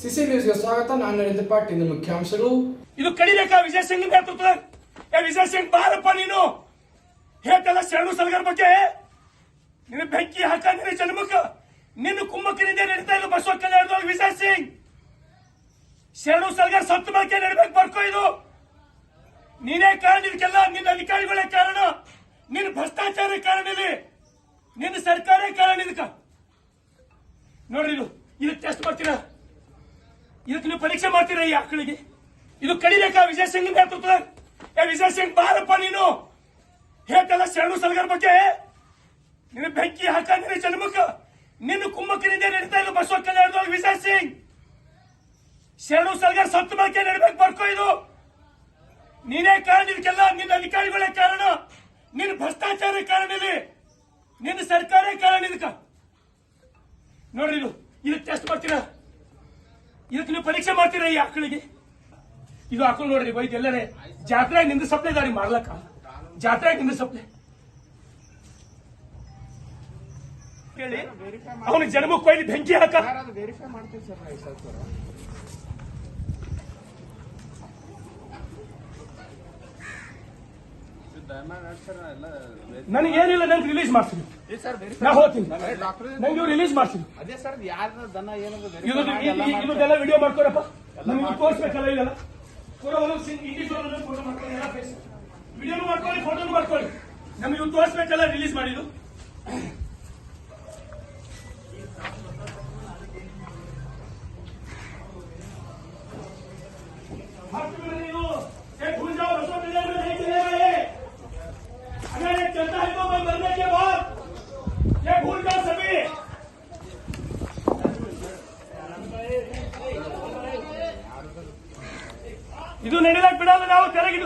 CC ನ್ಯೂಸ್ಗೆ ಸ್ವಾಗತ. ನಾನು ನರೇಂದ್ರ ಪಾಟೀಲ್ ಇಂದು ಮುಖ್ಯಾಂಶಗಳು. ಇದು ಕಡಿಬೇಕಾ ವಿಜಯ್ ಸಿಂಗ್ ನೇತೃತ್ವ ಏ, ವಿಜಯ್ ಸಿಂಗ್ ಬಾರಪ್ಪ ನೀನು? ಹೇಳ್ತಲ್ಲ ಶರಣು ಸಲಗರ ಬಗ್ಗೆ. ನಿನ್ನ ಬೆಂಕಿ ಹಾಕ ಜನ್ಮಕ್ಕ. ನಿನ್ನ ಕುಮ್ಮಕ್ಕನಿಂದ ನಡೀತಾ ಇಲ್ಲ ಬಸವ ಕಲ್ಯಾಣದೊಳಗೆ ವಿಜಯ್ ಸಿಂಗ್. ಶರಣು ಸಲಗರ್ ಸತ್ತು ಬಳಕೆ ನಡಬೇಕು ಬರ್ಕೋ ಇದು. ನೀನೇ ಕಾರಣ, ಇದಕ್ಕೆಲ್ಲ ನಿನ್ನ ಅಧಿಕಾರಿಗಳೇ ಕಾರಣ. ನಿನ್ನ ಭ್ರಷ್ಟಾಚಾರ ಕಾರಣ ಇಲ್ಲಿ. ನಿನ್ನ ಸರ್ಕಾರೇ ಕಾರಣ ಇದಕ್ಕ. ನೋಡ್ರಿ ಇದು. ಇದಕ್ಕೆ ಟೆಸ್ಟ್ ಮಾಡ್ತೀರಾ ಇದಕ್ಕೆ ನೀವು ಪರೀಕ್ಷೆ ಮಾಡ್ತೀರಾ ಈ ಆಕಳಿಗೆ? ಇದು ಕಡಿಲೇಕ ವಿಜಯ್ ಸಿಂಗ್ ನೇತೃತ್ವ ಏ ವಿಜಯ್ ಸಿಂಗ್ ಬಾರಪ್ಪ ನೀನು! ಹೇಳ್ತಲ್ಲ ಶರಣು ಸಲಗರ್ ಬಗ್ಗೆ? ನಿನ್ನ ಬೆಂಕಿ ಹಾಕ, ನಿನ್ನ ಜನ್ಮಕ್ಕ. ನಿನ್ನ ಕುಮ್ಮಕ್ಕನಿಂದ ನಡೀತಾ ಇಲ್ಲ ಬಸವ ಕಲ್ಯಾಣದೊಳಗೆ ವಿಜಯ್ ಸಿಂಗ್ ಶರಣು ಸಲಗರ್ ಸತ್ತು ಬಳಕೆ ನಡಬೇಕು ಬರ್ಕೋ ಇದು! ನೀನೇ ಕಾರಣ, ಇದಕ್ಕೆಲ್ಲ ನಿನ್ನ ಅಧಿಕಾರಿಗಳೇ ಕಾರಣ. ನಿನ್ನ ಭ್ರಷ್ಟಾಚಾರ ಕಾರಣ ಇಲ್ಲಿ. ನಿನ್ನ ಸರ್ಕಾರ ಕಾರಣ ಇದಕ್ಕ. ನೋಡ್ರಿ ಇದು. ಇದಕ್ಕೆ ಟೆಸ್ಟ್ ಮಾಡ್ತೀರಾ ಇದಕ್ಕೆ ನೀವು ಪರೀಕ್ಷೆ ಮಾಡ್ತೀರಾ ಈ ಆಕಳಿಗೆ? ಇದು ಆಕಳು ನೋಡ್ರಿ ವೈದ್ಯ ಎಲ್ಲರೇ ಜಾತ್ರೆ ನಿಂದ ಸಪ್ಲೈ ದಾರಿ ಮಾಡ್ಲಕ್ಕ? ಜಾತ್ರೆ ನಿಂದ ಸಪ್ಲೈ. ಕೇಳಿ ಅವನ ಜನ್ಮಕ್ಕೆ ಕೊಯ್ಲಿ ಬೆಂಕಿ ಹಾಕ. ವೆರಿಫೈ ಮಾಡ್ತೀವಿ ಸರ್ ನನಗೆ ಏನಿಲ್ಲ ನಂಗೆ ರಿಲೀಸ್ ಮಾಡ್ತೀನಿ ನಾ ಹೋಗ್ತೀನಿ. ನಂಗೆ ಇವ್ರು ರಿಲೀಸ್ ಮಾಡ್ತೀನಿ ಅದೇ ಸರ್ ಯಾರ ದನ ವಿಡಿಯೋ ಮಾಡ್ಕೊಳಪ್ಪ ನಮ್ಗೆ ತೋರಿಸ್ಬೇಕಲ್ಲ ಇದೆಲ್ಲ ಫೋಟೋ ವಿಡಿಯೋನು ಮಾಡ್ಕೊಳ್ಳಿ ಫೋಟೋನು ಮಾಡ್ಕೊಳ್ಳಿ ನಮ್ಗೆ ಇವ್ರು ತೋರಿಸ್ಬೇಕಲ್ಲ ರಿಲೀಸ್ ಮಾಡಿದ್ದು.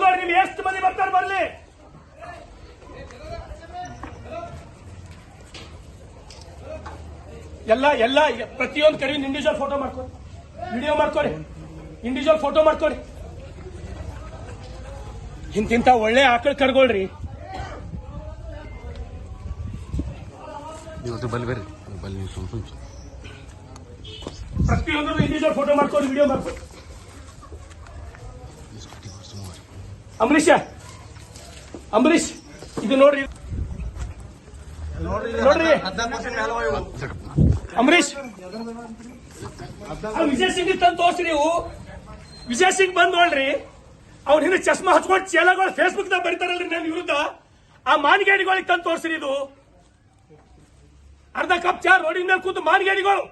ತೆರೆಗೆ ನೀವು ಎಷ್ಟು ಮಂದಿ ಬರ್ತಾರೆ ಬರ್ಲಿ. ಎಲ್ಲ ಎಲ್ಲ ಪ್ರತಿಯೊಂದು ಕಡೆ ಇಂಡಿವಿಜುವಲ್ ಫೋಟೋ ಮಾಡ್ಕೊಳ್ಳಿ ವಿಡಿಯೋ ಮಾಡ್ಕೊಳ್ಳಿ ಇಂಡಿವಿಜುವಲ್ ಫೋಟೋ ಮಾಡ್ಕೊಳ್ಳಿ ಇಂತಿಂತ ಒಳ್ಳೆ ಆಕಳ ಕರ್ಗೊಳ್ರಿ. ಪ್ರತಿಯೊಂದ್ರು ಪ್ರತಿಯೊಂದು ಇಂಡಿವಿಜುವಲ್ ಫೋಟೋ ಮಾಡ್ಕೊಡಿ ವಿಡಿಯೋ ಮಾಡ್ಕೊಳ್ಳಿ ಅಂಬರೀಷ ಅಂಬರೀಷ್ ಇದು ನೋಡ್ರಿ. ನೋಡ್ರಿ ಅಂಬರೀಷ್. ವಿಜಯ್ ಸಿಂಗ್ ತಂದು ತೋರ್ಸ್ರಿ ನೀವು ವಿಜಯ್ ಸಿಂಗ್ ಬಂದ್ ನೋಡ್ರಿ. ಅವ್ರ ಹಿಂದೆ ಚಸ್ಮಾ ಹಚ್ಕೊಂಡು ಚೇಲಗಳು ಫೇಸ್ಬುಕ್ ದಾಗ ಬರೀತಾರಲ್ರಿ ನನ್ನ ವಿರುದ್ಧ. ಆ ಮಾನ್ಗೇಡಿಗಳಿಗೆ ತಂದು ತೋರ್ಸ್ರಿ ಇದು. ಅರ್ಧ ಕಪ್ ಚಾ ರೋಡಿನ ಮೇಲೆ ಕೂತು ಮಾನ್ಗೇಡಿಗಳು.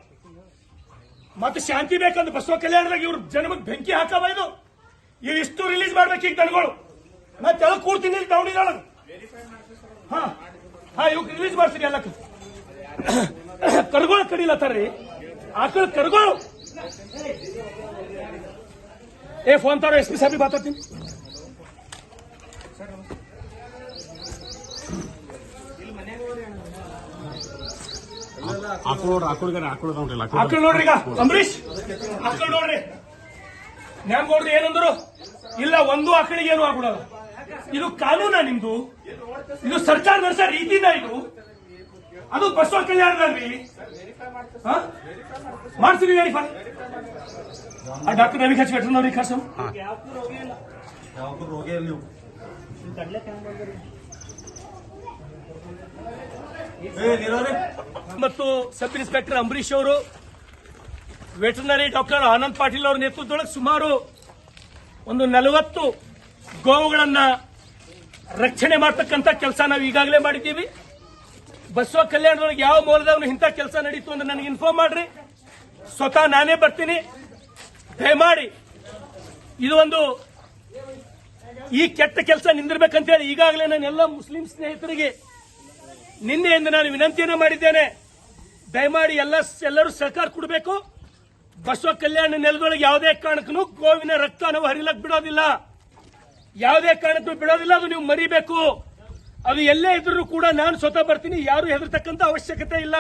ಮತ್ತೆ ಶಾಂತಿ ಬೇಕಂದ್ರೆ ಬಸವ ಕಲ್ಯಾಣದಾಗ ಇವ್ರ ಜನ್ಮಕ್ಕೆ ಬೆಂಕಿ ಹಾಕವ ಇದು. ಇವ್ ಇಷ್ಟು ರಿಲೀಸ್ ಮಾಡ್ಬೇಕು ಈಗ ದನಗಳು. ಮತ್ತೆ ತೆಳಗ್ ಕೂರ್ತೀನಿ ಇಲ್ಲಿ ಟೌನಿದೊಳಗೆ ಹಾ. ಹಾ ಇವ್ ರಿಲೀಸ್ ಮಾಡ್ತೀನಿ ಎಲ್ಲ ಕರ್ಗೋಳ ಕಡಿಲತ್ತಾರ್ರಿ. ಆಕಳ ಕರ್ಗೋಳು. ಏ ಫೋನ್ ತಾರೋ ಎಸ್ ಪಿ ಸಾಹೇಬ್ ಮಾತಾಡ್ತೀನಿ. ಆಕಳದ ನೋಡ್ರಿ ಆಕಳ ನೋಡ್ರಿ ಈಗ. ಅಂಬರೀಶ್ ಆಕಳ ನೋಡ್ರಿ. ನ್ಯಾಮ್ಗೌಡ್ರಿ ಏನಂದ್ರು ಇಲ್ಲ ಒಂದು ಆಕಳಿಗೆ ಏನು ಆಗ್ಬಿಡಲ್ಲ. ಇದು ಕಾನೂನ ನಿಮ್ದು. ಇದು ಸರ್ಕಾರ ನಡೆಸೋ ರೀತಿನ ಇದು. ಅದು ಬಸವ ಕಲ್ಯಾಣದಲ್ಲಿ. ಮಾಡ್ತೀವಿ ವೆರಿಫೈ ಆ ಡಾಕ್ಟರ್ ರವಿ ಖರ್ಚು ವೆಟರ್ನರಿ ಖರ್ಚು. ಮತ್ತು ಸಬ್ ಇನ್ಸ್ಪೆಕ್ಟರ್ ಅಂಬರೀಶ್ ಅವರು ವೆಟರ್ನರಿ ಡಾಕ್ಟರ್ ಆನಂದ್ ಪಾಟೀಲ್ ಅವರ ನೇತೃತ್ವದೊಳಗೆ ಸುಮಾರು ಒಂದು ನಲವತ್ತು ಗೋವುಗಳನ್ನ ರಕ್ಷಣೆ ಮಾಡ್ತಕ್ಕಂಥ ಕೆಲಸ ನಾವು ಈಗಾಗಲೇ ಮಾಡಿದ್ದೀವಿ. ಬಸವ ಕಲ್ಯಾಣದೊಳಗೆ ಯಾವ ಮೂಲದವನು ಇಂಥ ಕೆಲಸ ನಡೀತು ಅಂತ ನನಗೆ ಇನ್ಫಾರ್ಮ್ ಮಾಡ್ರಿ. ಸ್ವತಃ ನಾನೇ ಬರ್ತೀನಿ. ದಯಮಾಡಿ ಇದು ಒಂದು ಈ ಕೆಟ್ಟ ಕೆಲಸ ನಿಂದಿರ್ಬೇಕಂತೇಳಿ ಈಗಾಗಲೇ ನಾನು ಎಲ್ಲ ಮುಸ್ಲಿಂ ಸ್ನೇಹಿತರಿಗೆ ನಿನ್ನೆಯಿಂದ ನಾನು ವಿನಂತಿಯನ್ನು ಮಾಡಿದ್ದೇನೆ. ದಯಮಾಡಿ ಎಲ್ಲ, ಎಲ್ಲರೂ ಸಹಕಾರ ಕೊಡಬೇಕು. ಬಸವ ಕಲ್ಯಾಣ ನೆಲದೊಳಗೆ ಯಾವುದೇ ಕಾರಣಕ್ಕೂ ಗೋವಿನ ರಕ್ತ ನಾವು ಹರಿಲಕ್ ಬಿಡೋದಿಲ್ಲ. ಯಾವುದೇ ಕಾರಣಕ್ಕೂ ಬಿಡೋದಿಲ್ಲ, ಅದು ನೀವು ಮರಿಬೇಕು. ಅದು ಎಲ್ಲೇ ಇದ್ರೂ ಕೂಡ ನಾನು ಸ್ವತಃ ಬರ್ತೀನಿ, ಯಾರು ಹೆದರ್ತಕ್ಕಂತ ಅವಶ್ಯಕತೆ ಇಲ್ಲ.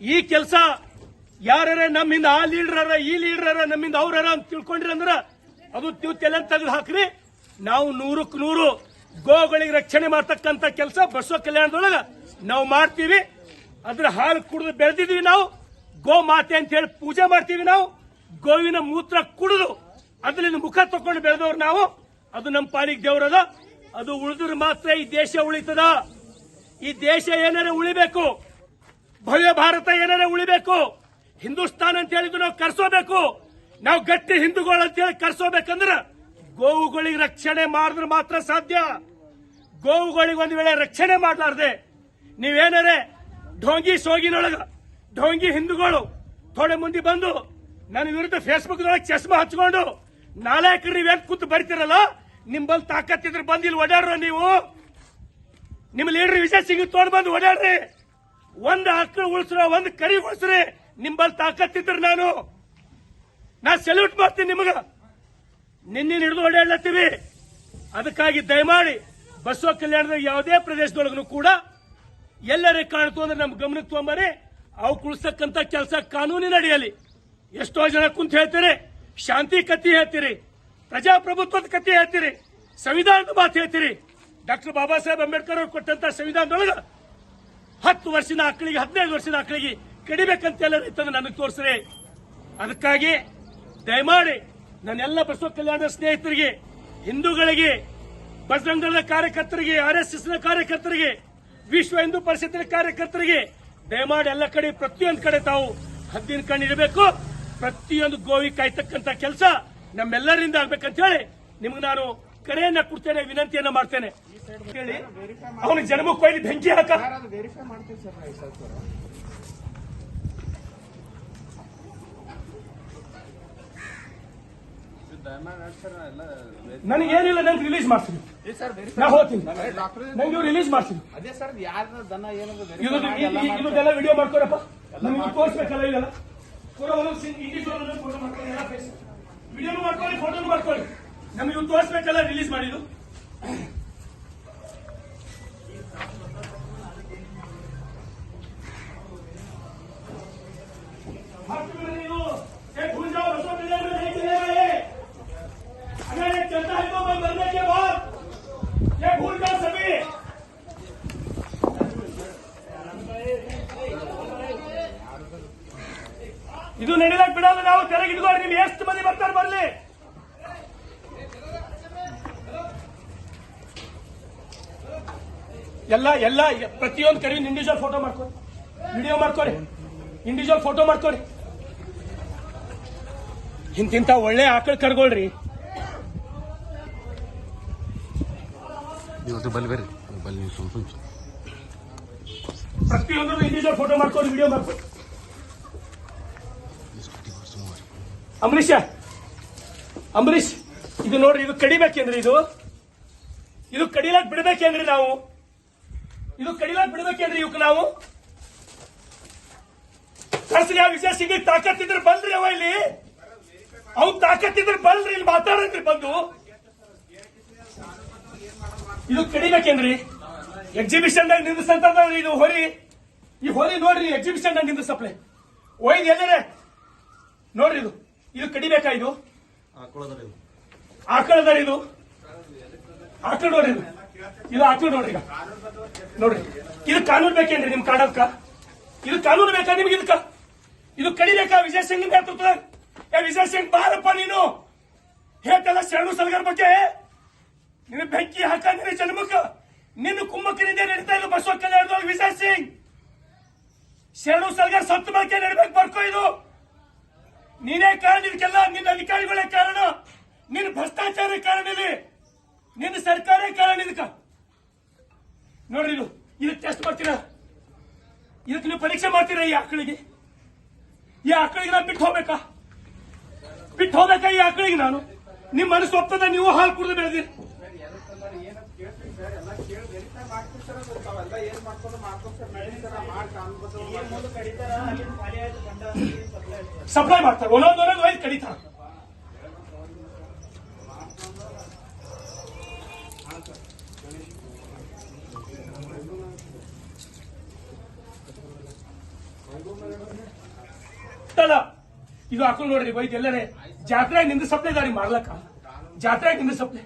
ಈ ಕೆಲಸ ಯಾರ ನಮ್ಮಿಂದ ಆ ಲೀಡರ್ ಈ ಲೀಡರ್ ನಮ್ಮಿಂದ ಅವ್ರ ಅಂತ ತಿಳ್ಕೊಂಡ್ರಿ ಅಂದ್ರ ಅದು ನೀವು ತಲೆ ತೆಗೆದು ಹಾಕ್ರಿ. ನಾವು ನೂರಕ್ಕೆ ನೂರು ಗೋಗಳಿಗೆ ರಕ್ಷಣೆ ಮಾಡ್ತಕ್ಕಂಥ ಕೆಲಸ ಬಸವ ಕಲ್ಯಾಣದೊಳಗ ನಾವು ಮಾಡ್ತೀವಿ. ಅದ್ರ ಹಾಲು ಕುಡಿದು ಬೆಳೆದಿದ್ವಿ ನಾವು. ಗೋ ಮಾತೆ ಅಂತ ಹೇಳಿ ಪೂಜೆ ಮಾಡ್ತೀವಿ ನಾವು. ಗೋವಿನ ಮೂತ್ರ ಕುಡಿದು ಅದರಿಂದ ಮುಖ ತಕೊಂಡು ಬೆಳೆದವ್ರು ನಾವು. ಅದು ನಮ್ಮ ಪಾಲಿಗೆ ದೇವರದ. ಅದು ಉಳಿದ್ರೆ ಮಾತ್ರ ಈ ದೇಶ ಉಳಿತದ. ಈ ದೇಶ ಏನಾರ ಉಳಿಬೇಕು? ಭವ್ಯ ಭಾರತ ಏನಾರ ಉಳಿಬೇಕು? ಹಿಂದೂಸ್ತಾನ್ ಅಂತ ಹೇಳಿದ್ರು ನಾವು ಕರ್ಸೋಬೇಕು. ನಾವು ಗಟ್ಟಿ ಹಿಂದೂಗಳು ಅಂತ ಹೇಳಿ ಕರ್ಸೋಬೇಕಂದ್ರ ಗೋವುಗಳಿಗೆ ರಕ್ಷಣೆ ಮಾಡಿದ್ರೆ ಮಾತ್ರ ಸಾಧ್ಯ. ಗೋವುಗಳಿಗೆ ಒಂದು ವೇಳೆ ರಕ್ಷಣೆ ಮಾಡಲಾರ್ದೆ ನೀವೇನಾರೆ ಢೋಂಗಿ ಸೋಗಿನೊಳಗ ಢೋಂಗಿ ಹಿಂದೂಗಳು ಥೋಡೆ ಮುಂದೆ ಬಂದು ನನ್ನ ವಿರುದ್ಧ ಫೇಸ್ಬುಕ್ ಚಶ್ಮಾ ಹಚ್ಕೊಂಡು ನಾಲ್ಕರು ನೀವೇನ್ ಕೂತು ಬರ್ತಿರಲ್ಲ, ನಿಂಬಲ್ಲಿ ತಾಕತ್ತಿದ್ರೆ ಇಲ್ಲಿ ಓಡಾಡ್ರ ನೀವು. ನಿಮ್ಮ ಲೀಡರ್ ವಿಜಯ್ ಸಿಂಗ್ ತೋಡ್ ಬಂದು ಓಡಾಡ್ರಿ. ಒಂದ್ ಆಕಳು ಉಳಿಸ್ರ, ಒಂದ್ ಕರಿ ಉಳಿಸ್ರಿ, ನಿಂಬಲ್ಲಿ ಇದ್ರೆ ನಾನು. ನಾ ಸೆಲ್ಯೂಟ್ ಮಾಡ್ತೀನಿ ನಿಮಗ. ನಿನ್ನೆ ಹಿಡಿದು ಓಡಾಡ್ಲತ್ತೀವಿ. ಅದಕ್ಕಾಗಿ ದಯಮಾಡಿ ಬಸವ ಕಲ್ಯಾಣದ ಯಾವುದೇ ಪ್ರದೇಶದೊಳಗೂ ಕೂಡ ಎಲ್ಲರೇ ಕಾಣ್ತು ಅಂದ್ರೆ ನಮ್ಮ ಗಮನಕ್ಕೆ ತೊಗೊಂಬರಿ ಅವು ಕುಳಿಸ್ತಕ್ಕಂತ ಕೆಲಸ ಕಾನೂನಿನ ಅಡಿಯಲ್ಲಿ ಎಷ್ಟೋ ಜನ ಕುಂತ ಹೇಳ್ತೀರಿ, ಶಾಂತಿ ಕತ್ತಿ ಹೇಳ್ತೀರಿ, ಪ್ರಜಾಪ್ರಭುತ್ವದ ಕತ್ತಿ ಹೇಳ್ತೀರಿ, ಸಂವಿಧಾನದ ಮಾತು ಹೇಳ್ತೀರಿ. ಡಾಕ್ಟರ್ ಬಾಬಾ ಸಾಹೇಬ್ ಅಂಬೇಡ್ಕರ್ ಅವರು ಕೊಟ್ಟಂತ ಸಂವಿಧಾನದೊಳಗೆ ಹತ್ತು ವರ್ಷದ ಆಕಳಿಗೆ, ಹದಿನೈದು ವರ್ಷದ ಆಕಳಿಗೆ ಕಡಿಬೇಕಂತ ಎಲ್ಲ ಇತ್ತಂದ್ರೆ ನನಗೆ ತೋರಿಸ್ರಿ. ಅದಕ್ಕಾಗಿ ದಯಮಾಡಿ ನನ್ನೆಲ್ಲ ಬಸವ ಕಲ್ಯಾಣ ಸ್ನೇಹಿತರಿಗೆ, ಹಿಂದೂಗಳಿಗೆ ಬಜರಂಗದ ಕಾರ್ಯಕರ್ತರಿಗೆ, ಆರ್ ಎಸ್ ಎಸ್ನ ಕಾರ್ಯಕರ್ತರಿಗೆ, ವಿಶ್ವ ಹಿಂದೂ ಪರಿಷತ್ತಿನ ಕಾರ್ಯಕರ್ತರಿಗೆ ದಯಮಾಡಿ ಎಲ್ಲ ಕಡೆ, ಪ್ರತಿಯೊಂದು ಕಡೆ ತಾವು ಹದ್ದಿನ ಕಣ್ಣು ಇಡಬೇಕು. ಪ್ರತಿಯೊಂದು ಗೋವಿ ಕಾಯ್ತಕ್ಕಂತ ಕೆಲಸ ನಮ್ಮೆಲ್ಲರಿಂದ ಆಗ್ಬೇಕಂತ ಹೇಳಿ ನಿಮ್ಗೆ ನಾನು ಕರೆಯನ್ನ ಕೊಡ್ತೇನೆ, ವಿನಂತಿಯನ್ನ ಮಾಡ್ತೇನೆ. ಹೇಳಿ. ಅವನಿಗೆ ಜನ್ಮಕ್ಕೆ ಬೆಂಕಿ ಹಾಕ ಸರ್ ಅದು ವೆರಿಫೈ ಮಾಡ್ತೀವಿ ಸರ್ ನಾವು ಸರ್ ಸರ್ ಸರ್ ಎಲ್ಲ ನನಗೇನಿಲ್ಲ ನಂಗೆ ರಿಲೀಸ್ ಮಾಡ್ತೀನಿ. ನಾ ಹೋಗ್ತೀನಿ. ನಂಗೆ ಇವ್ರು ರಿಲೀಸ್ ಮಾಡ್ತೀನಿ ಅದೇ ಸರ್ ಯಾರ ದನ ಏನದ ಇದು ಇದೆಲ್ಲ ವಿಡಿಯೋ ಮಾಡ್ಕೊಡಪ್ಪ ನಮಗೆ ತೋರಿಸ್ಬೇಕಲ್ಲ ಇದೆಲ್ಲ. ಇಂಡಿವಿಜುವಲ್ ಫೋಟೋ ಮಾಡ್ಕೊಳ್ಳಿ ಎಲ್ಲ ಫೇಸ್ ವಿಡಿಯೋ ಮಾಡ್ಕೊಳ್ಳಿ ಫೋಟೋನು ಮಾಡ್ಕೊಳ್ಳಿ. ನಮಗೆ ತೋರಿಸ್ಬೇಕಲ್ಲ ರಿಲೀಸ್ ಮಾಡಿದ್ದು. ಎಲ್ಲ ಎಲ್ಲ ಪ್ರತಿಯೊಂದು ಕಡೆ ಇಂಡಿವಿಜುವಲ್ ಫೋಟೋ ಮಾಡ್ಕೊಡಿ ವಿಡಿಯೋ ಮಾಡ್ಕೊಡಿ ಇಂಡಿವಿಜುವಲ್ ಫೋಟೋ ಮಾಡ್ಕೊಡಿ ಇಂತಿಂತ ಒಳ್ಳೆ ಆಕಳ ಕರ್ಗೊಳ್ರಿ. ಇವತ್ತು ಬಲ್ಲಿ ಬರ್ರಿ. ಬಲ್ಲಿ ನೀವು ಸುಮ್ ಸುಮ್ ಪ್ರತಿಯೊಂದು ಇಂಡಿವಿಜುವಲ್ ಫೋಟೋ ಮಾಡ್ಕೊಂಡು ವಿಡಿಯೋ ಮಾಡ್ಕೊಳ್ಳಿ ಅಂಬರೀಷ ಅಂಬರೀಷ್ ಇದು ನೋಡ್ರಿ ಇದು ಕಡಿಬೇಕೇನ್ರಿ ಇದು? ಇದು ಕಡಿಲಾಕ್ ಬಿಡ್ಬೇಕೇನ್ರಿ ನಾವು? ಇದು ಕಡಿಲಾಗಿ ಬಿಡಬೇಕೇನ್ರಿ ಇವಕ್ಕೆ ನಾವು? ಕರ್ಸಲಿ ವಿಜಯ್ ತಾಕತ್ ಇದ್ರೆ ಬಲ್ರಿ ಅವ ಇಲ್ಲಿ. ಅವ್ನ್ ತಾಕತ್ತಿದ್ರೆ ಬಲ್ರಿ ಇಲ್ಲಿ ಮಾತಾಡಂತ್ರಿ ಬಂದು. ಇದು ಕಡಿಬೇಕೇನ್ರಿ ಎಕ್ಸಿಬಿಷನ್ ದಾಗ ನಿಂದಿಸಂತ ಇದು ಹೊರಿ ಈ ಹೊರಿ ನೋಡ್ರಿ ಎಕ್ಸಿಬಿಷನ್ ದಾಗ ನಿಂದಿಸಪ್ಲೆ ಒಯ್ದು ಎಲ್ಲರೇ ನೋಡ್ರಿ ಇದು. ಇದು ಕಡಿಬೇಕಾ ಇದು? ಆಕಳದ ಇದು ಆಕಳ ನೋಡ್ರಿ ಇದು. ಇದು ಆಕಳ ನೋಡ್ರಿ ಈಗ. ನೋಡ್ರಿ ಇದು ಕಾನೂನು ಬೇಕೇನ್ರಿ ನಿಮ್ ಕಾಡಲ್ಕ ಇದು ಕಾನೂನು ಬೇಕಾ ನಿಮ್ಗೆ ಇದಕ್ಕ? ಇದು ಕಡಿಬೇಕಾ ವಿಜಯ್ ಸಿಂಗ್ ನೇತೃತ್ವ ಏ, ವಿಜಯ್ ಸಿಂಗ್ ಬಾರಪ್ಪ ನೀನು. ಹೇಳ್ತಲ್ಲ ಶರಣು ಸಲಗರ್ ಬಗ್ಗೆ. ನಿನ್ನ ಬೆಂಕಿ ಹಾಕ ಜನ್ಮಕ್ಕ. ನಿನ್ನ ಕುಮ್ಮಕ್ಕನಿಂದ ನಡೀತಾ ಇಲ್ಲ ಬಸವ ಕಲ್ಯಾಣದೊಳಗೆ ವಿಜಯ್ ಸಿಂಗ್. ಶರಣು ಸಲಗರ್ ಸತ್ತು ಬಗ್ಗೆ ನಡಬೇಕು ಬರ್ಕೋ ಇದು. ನೀನೇ ಕಾರಣ, ಇದಕ್ಕೆಲ್ಲ ನಿನ್ನ ಅಧಿಕಾರಿಗಳೇ ಕಾರಣ. ನಿನ್ನ ಭ್ರಷ್ಟಾಚಾರ ಕಾರಣ ಇಲ್ಲಿ. ನಿನ್ನ ಸರ್ಕಾರ ಕಾರಣ ಇದಕ್ಕ. ನೋಡ್ರಿ ಇದು ಇದಕ್ಕೆ ಟೆಸ್ಟ್ ಮಾಡ್ತೀರಾ? ಇದಕ್ಕೆ ನೀವು ಪರೀಕ್ಷೆ ಮಾಡ್ತೀರಾ ಈ ಆಕಳಿಗೆ? ಈ ಆಕಳಿಗೆ ನಾನು ಬಿಟ್ಟು ಹೋಗ್ಬೇಕಾ? ಬಿಟ್ಟು ಹೋಗ್ಬೇಕಾ ಈ ಆಕಳಿಗೆ ನಾನು? ನಿಮ್ಮ ಮನಸ್ಸು ಒಪ್ಪದ ನೀವು ಹಾಲು ಕುಡಿದು ಬೆಳೆದಿರಿ. ಸರ್ ಮಾಡ್ತಾರೆ, ಒಂದೊಂದು ವೆರಿಫೈ ಮಾಡ್ತೀವಿ ಸರ್ ಅದು ತಾವೆಲ್ಲ ಏನ್ ಮಾಡ್ಕೊಂಡು ಮಾಡ್ಕೊಂಡು ಸರ್ ನಡೀಲಿ ಸರ್ ಮಾಡಿ ಕಾನೂನು ಸಪ್ಲೈ ಮಾಡ್ತಾರೆ ಒಂದೊಂದು ಒಂದೊಂದು ಒಯ್ದು ಕಡಿತಾರೆ ಅಲ್ಲ, ಇದು ಹಾಕೊಂಡು ನೋಡ್ರಿ ಬೈದ್ ಎಲ್ಲರೇ ಜಾತ್ರೆ ನಿಂದ ಸಪ್ಲೈ ದಾರಿ ಮಾಡ್ಲಕ್ಕ ಜಾತ್ರೆ ನಿಂದ ಸಪ್ಲೈ.